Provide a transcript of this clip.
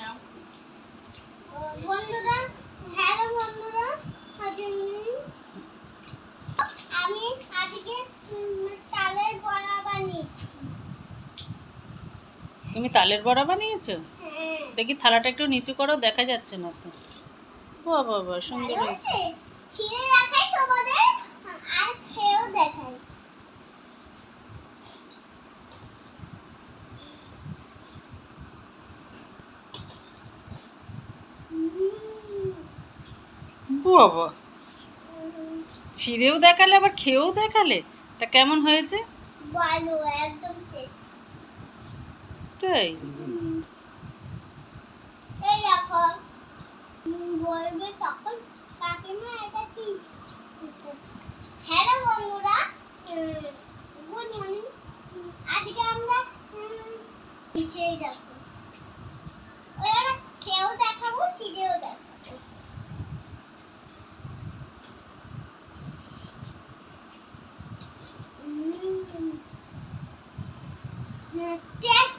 নাও। বন্ধুরা হ্যালো বন্ধুরা আমি আজকে উম, বড়া বানিয়েছি। তুমি তালের বড়া বানিয়েছো? হ্যাঁ। দেখি থালাটা একটু নিচু করো দেখা যাচ্ছে না তো। বাহ বাহ সুন্দর হয়েছে। বাবা। ছিঁড়েও দেখালে আবার খেয়েও দেখালে? তা কেমন হয়েছে? ভালো একদম। তাই? এই দেখো বলবে তখন কাকিমা এটা কি? হ্যালো বন্ধুরা গুড মর্নিং আজকে আমরা পিছিয়ে দেখো। টেস্ট